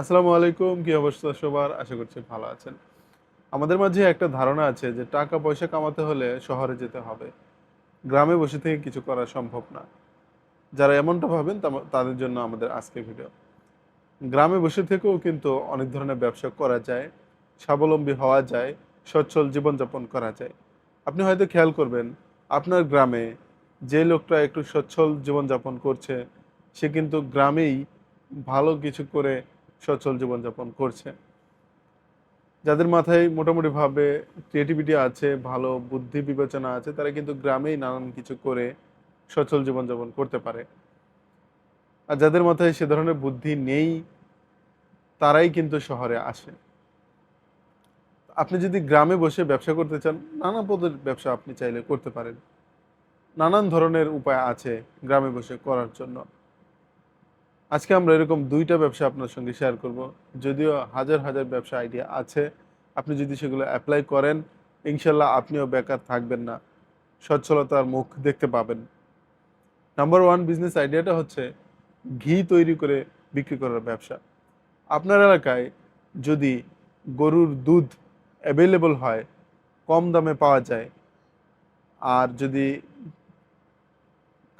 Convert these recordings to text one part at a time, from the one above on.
আসসালামু আলাইকুম, কি অবস্থা সবার? আশা করছি ভালো আছেন। আমাদের মাঝে একটা ধারণা আছে যে টাকা পয়সা কামাতে হলে শহরে যেতে হবে। গ্রামে বসে থেকে কিছু করা সম্ভব না। যারা এমনটা ভাবেন তাদের জন্য আমাদের আজকে ভিডিও। গ্রামে বসে থেকেও কিন্তু অনেক ধরনের ব্যবসা করা যায়, স্বাবলম্বী হওয়া যায়, সচ্ছল জীবনযাপন করা যায়। আপনি হয়তো খেয়াল করবেন, আপনার গ্রামে যে লোকটা একটু সচ্ছল জীবনযাপন করছে, সে কিন্তু গ্রামেই ভালো কিছু করে সচ্ছল জীবনযাপন করছে। যাদের মাথায় মোটামুটিভাবে ক্রিয়েটিভিটি আছে, ভালো বুদ্ধি বিবেচনা আছে, তারা কিন্তু গ্রামেই নানান কিছু করে সচল জীবনযাপন করতে পারে। আর যাদের মাথায় সে ধরনের বুদ্ধি নেই, তারাই কিন্তু শহরে আসে। আপনি যদি গ্রামে বসে ব্যবসা করতে চান, নানা পদের ব্যবসা আপনি চাইলে করতে পারেন। নানান ধরনের উপায় আছে গ্রামে বসে করার জন্য। আজকে আমরা এরকম দুইটা ব্যবসা আপনার সঙ্গে শেয়ার করব। যদিও হাজার হাজার ব্যবসা আইডিয়া আছে, আপনি যদি সেগুলো অ্যাপ্লাই করেন, ইনশাল্লাহ আপনিও বেকার থাকবেন না, সচ্ছলতার মুখ দেখতে পাবেন। নাম্বার ওয়ান বিজনেস আইডিয়াটা হচ্ছে ঘি তৈরি করে বিক্রি করার ব্যবসা। আপনার এলাকায় যদি গরুর দুধ অ্যাভেলেবল হয়, কম দামে পাওয়া যায়, আর যদি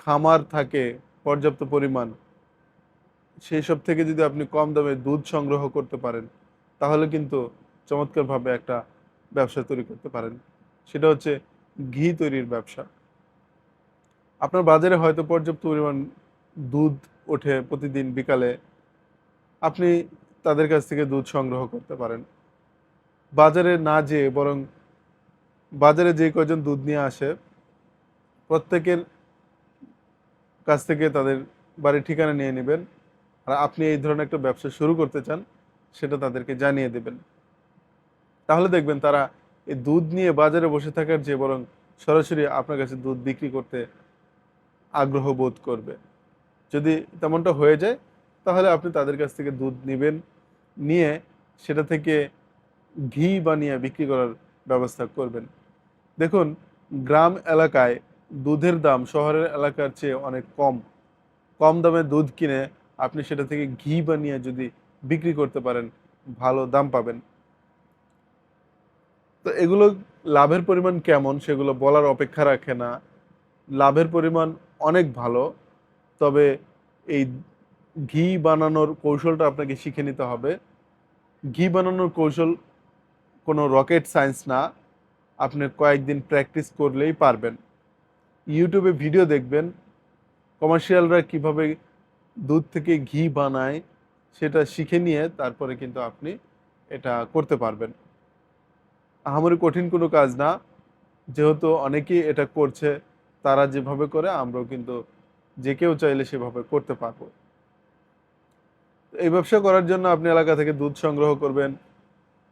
খামার থাকে পর্যাপ্ত পরিমাণ সেই সব থেকে যদি আপনি কম দামে দুধ সংগ্রহ করতে পারেন, তাহলে কিন্তু চমৎকারভাবে একটা ব্যবসা তৈরি করতে পারেন। সেটা হচ্ছে ঘি তৈরির ব্যবসা। আপনার বাজারে হয়তো পর্যাপ্ত পরিমাণ দুধ ওঠে প্রতিদিন বিকালে। আপনি তাদের কাছ থেকে দুধ সংগ্রহ করতে পারেন। বাজারে না যেয়ে বরং বাজারে যে কয়জন দুধ নিয়ে আসে, প্রত্যেকের কাছ থেকে তাদের বাড়ির ঠিকানা নিয়ে নেবেন। আর আপনি এই ধরনের একটা ব্যবসা শুরু করতে চান, সেটা তাদেরকে জানিয়ে দেবেন। তাহলে দেখবেন তারা এই দুধ নিয়ে বাজারে বসে থাকার যে বরং সরাসরি আপনার কাছে দুধ বিক্রি করতে আগ্রহ বোধ করবে। যদি তেমনটা হয়ে যায়, তাহলে আপনি তাদের কাছ থেকে দুধ নেবেন, নিয়ে সেটা থেকে ঘি বানিয়ে বিক্রি করার ব্যবস্থা করবেন। দেখুন, গ্রাম এলাকায় দুধের দাম শহরের এলাকার চেয়ে অনেক কম। কম দামে দুধ কিনে আপনি সেটা থেকে ঘি বানিয়ে যদি বিক্রি করতে পারেন, ভালো দাম পাবেন। তো এগুলো লাভের পরিমাণ কেমন সেগুলো বলার অপেক্ষা রাখে না। লাভের পরিমাণ অনেক ভালো, তবে এই ঘি বানানোর কৌশলটা আপনাকে শিখে নিতে হবে। ঘি বানানোর কৌশল কোনো রকেট সায়েন্স না, আপনি কয়েকদিন প্র্যাকটিস করলেই পারবেন। ইউটিউবে ভিডিও দেখবেন, কমার্শিয়ালরা কীভাবে দুধ থেকে ঘি বানায়, সেটা শিখে নিয়ে তারপরে কিন্তু আপনি এটা করতে পারবেন। আহামরি কঠিন কোনো কাজ না। যেহেতু অনেকেই এটা করছে, তারা যেভাবে করে, আমরাও কিন্তু যে কেউ চাইলে সেভাবে করতে পারব। এই ব্যবসা করার জন্য আপনি এলাকা থেকে দুধ সংগ্রহ করবেন,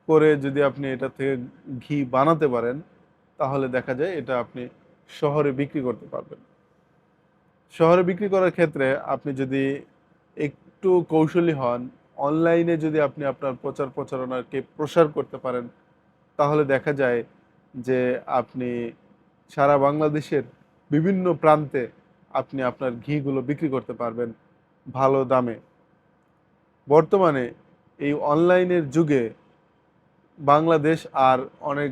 করে যদি আপনি এটা থেকে ঘি বানাতে পারেন, তাহলে দেখা যায় এটা আপনি শহরে বিক্রি করতে পারবেন। শহরে বিক্রি করার ক্ষেত্রে আপনি যদি একটু কৌশলী হন অনলাইনে যদি আপনি আপনার প্রচার প্রচারণাকে প্রসার করতে পারেন, তাহলে দেখা যায় যে আপনি সারা বাংলাদেশের বিভিন্ন প্রান্তে আপনি আপনার ঘিগুলো বিক্রি করতে পারবেন ভালো দামে। বর্তমানে এই অনলাইনের যুগে বাংলাদেশ আর অনেক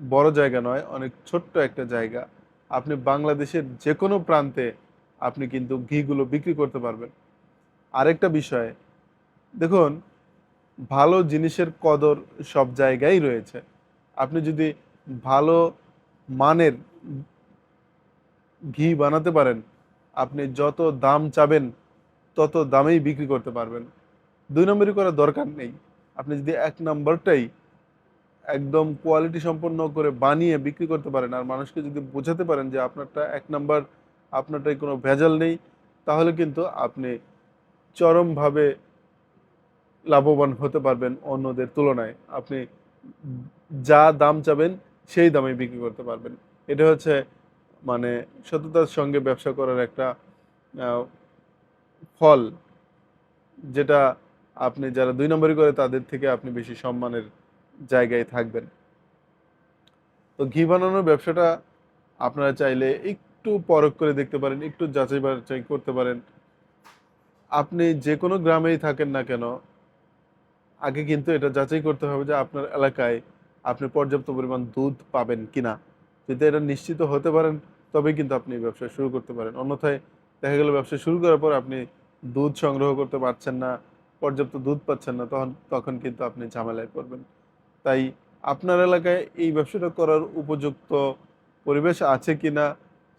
বড় জায়গা নয়, অনেক ছোট্ট একটা জায়গা। আপনি বাংলাদেশের যে কোনো প্রান্তে আপনি কিন্তু ঘিগুলো বিক্রি করতে পারবেন। আরেকটা বিষয়, দেখুন, ভালো জিনিসের কদর সব জায়গায় রয়েছে। আপনি যদি ভালো মানের ঘি বানাতে পারেন, আপনি যত দাম চাবেন, তত দামেই বিক্রি করতে পারবেন। দুই নম্বরই করার দরকার নেই। আপনি যদি এক নম্বরটাই একদম কোয়ালিটি সম্পন্ন করে বানিয়ে বিক্রি করতে পারেন, আর মানুষকে যদি বোঝাতে পারেন যে আপনারটা এক নাম্বার আপনারটাই কোনো ভেজাল নেই, তাহলে কিন্তু আপনি চরমভাবে লাভবান হতে পারবেন অন্যদের তুলনায়। আপনি যা দাম চাবেন সেই দামে বিক্রি করতে পারবেন। এটা হচ্ছে মানে সততার সঙ্গে ব্যবসা করার একটা ফল, যেটা আপনি যারা দুই নম্বরই করে তাদের থেকে আপনি বেশি সম্মানের জায়গায় থাকবেন। তো ঘি বানানোর ব্যবসাটা আপনারা চাইলে একটু পরখ করে দেখতে পারেন, একটু যাচাই বাছাই করতে পারেন। আপনি যে কোনো গ্রামেই থাকেন না কেন, আগে কিন্তু এটা যাচাই করতে হবে যে আপনার এলাকায় আপনি পর্যাপ্ত পরিমাণ দুধ পাবেন কিনা। যদি এটা নিশ্চিত হতে পারেন তবে কিন্তু আপনি ব্যবসা শুরু করতে পারেন। অন্যথায় দেখা গেল ব্যবসা শুরু করার পর আপনি দুধ সংগ্রহ করতে পারছেন না, পর্যাপ্ত দুধ পাচ্ছেন না, তখন তখন কিন্তু আপনি ঝামেলায় পড়বেন। তাই আপনার এলাকায় এই ব্যবসাটা করার উপযুক্ত পরিবেশ আছে কিনা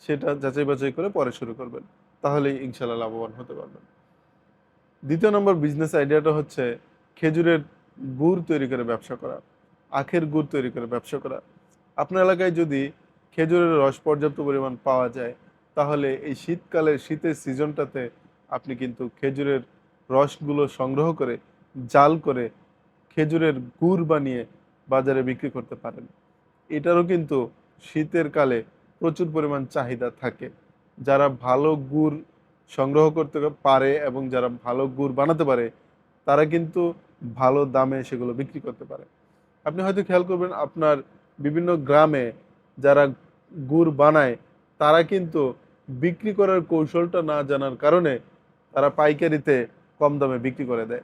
সেটা যাচাই বাছাই করে পরে শুরু করবেন। তাহলেই ইনশাল্লাহ লাভবান হতে পারবেন। দ্বিতীয় নম্বর বিজনেস আইডিয়াটা হচ্ছে খেজুরের গুড় তৈরি করে ব্যবসা করা, আখের গুড় তৈরি করে ব্যবসা করা। আপনার এলাকায় যদি খেজুরের রস পর্যাপ্ত পরিমাণ পাওয়া যায়, তাহলে এই শীতকালের শীতের সিজনটাতে আপনি কিন্তু খেজুরের রসগুলো সংগ্রহ করে, জাল করে খেজুরের গুড় বানিয়ে বাজারে বিক্রি করতে পারেন। এটারও কিন্তু শীতের কালে প্রচুর পরিমাণ চাহিদা থাকে। যারা ভালো গুড় সংগ্রহ করতে পারে এবং যারা ভালো গুড় বানাতে পারে, তারা কিন্তু ভালো দামে সেগুলো বিক্রি করতে পারে। আপনি হয়তো খেয়াল করবেন, আপনার বিভিন্ন গ্রামে যারা গুড় বানায়, তারা কিন্তু বিক্রি করার কৌশলটা না জানার কারণে তারা পাইকারিতে কম দামে বিক্রি করে দেয়।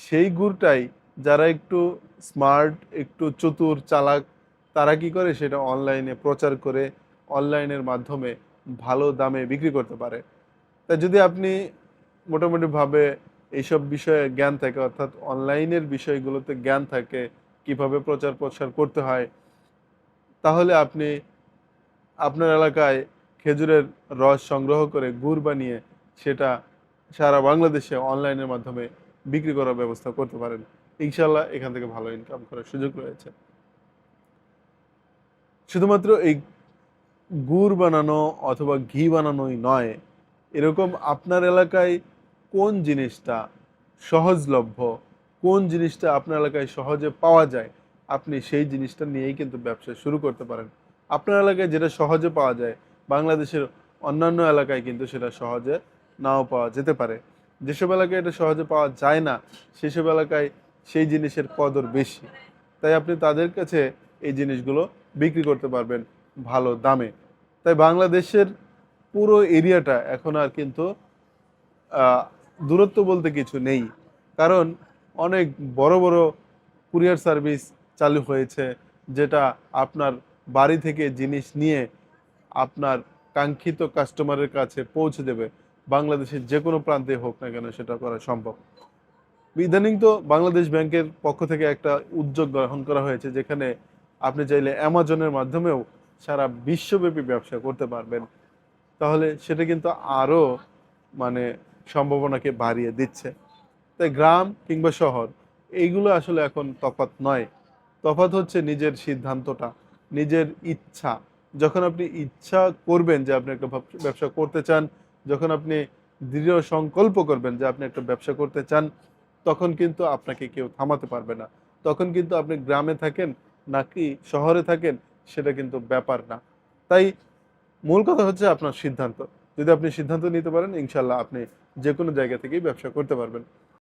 সেই গুড়টাই যারা একটু স্মার্ট, একটু চতুর, চালাক, তারা কি করে সেটা অনলাইনে প্রচার করে অনলাইনের মাধ্যমে ভালো দামে বিক্রি করতে পারে। তাই যদি আপনি মোটামুটিভাবে এইসব বিষয়ে জ্ঞান থাকে, অর্থাৎ অনলাইনের বিষয়গুলোতে জ্ঞান থাকে, কীভাবে প্রচার প্রসার করতে হয়, তাহলে আপনি আপনার এলাকায় খেজুরের রস সংগ্রহ করে গুড় বানিয়ে সেটা সারা বাংলাদেশে অনলাইনের মাধ্যমে বিক্রি করার ব্যবস্থা করতে পারেন। ইনশাল্লাহ এখান থেকে ভালো ইনকাম করার সুযোগ রয়েছে। শুধুমাত্র এই গুড় বানানো অথবা ঘি বানানোই নয়। এরকম আপনার এলাকায় কোন জিনিসটা সহজলভ্য? কোন জিনিসটা আপনার এলাকায় সহজে পাওয়া যায়? আপনি সেই জিনিসটা নিয়েই কিন্তু ব্যবসা শুরু করতে পারেন। আপনার এলাকায় যেটা সহজে পাওয়া যায়, বাংলাদেশের অন্যান্য এলাকায় কিন্তু সেটা সহজে নাও পাওয়া যেতে পারে। যেসব এলাকায় এটা সহজে পাওয়া যায় না, সেসব এলাকায় সেই জিনিসের কদর বেশি। তাই আপনি তাদের কাছে এই জিনিসগুলো বিক্রি করতে পারবেন। ভালো দামে। তাই বাংলাদেশের পুরো এরিয়াটা এখন আর কিন্তু দূরত্ব বলতে কিছু নেই। কারণ অনেক বড় বড় কুরিয়ার সার্ভিস চালু হয়েছে, যেটা আপনার বাড়ি থেকে জিনিস নিয়ে আপনার কাঙ্ক্ষিত কাস্টমারের কাছে পৌঁছে দেবে। বাংলাদেশের যে কোনো প্রান্তে হোক না কেন সেটা করা সম্ভব। ইদানিং তো বাংলাদেশ ব্যাংকের পক্ষ থেকে একটা উদ্যোগ গ্রহণ করা হয়েছে, যেখানে আপনি চাইলে অ্যামাজনের মাধ্যমেও সারা বিশ্বব্যাপী ব্যবসা করতে পারবেন, তাহলে সেটা কিন্তু আরও মানে সম্ভাবনাকে বাড়িয়ে দিচ্ছে। তাই গ্রাম কিংবা শহর, এইগুলো আসলে এখন তফাৎ নয়। তফাৎ হচ্ছে নিজের সিদ্ধান্তটা, নিজের ইচ্ছা। যখন আপনি ইচ্ছা করবেন যে আপনি একটা ব্যবসা করতে চান, যখন আপনি দৃঢ় সংকল্প করবেন যে আপনি একটা ব্যবসা করতে চান, তখন কিন্তু আপনাকে কেউ থামাতে পারবে না। তখন কিন্তু আপনি গ্রামে থাকেন নাকি শহরে থাকেন সেটা কিন্তু ব্যাপার না। তাই মূল কথা হচ্ছে আপনার সিদ্ধান্ত। যদি আপনি সিদ্ধান্ত নিতে পারেন ইনশাল্লাহ আপনি যে কোনো জায়গা থেকেই ব্যবসা করতে পারবেন।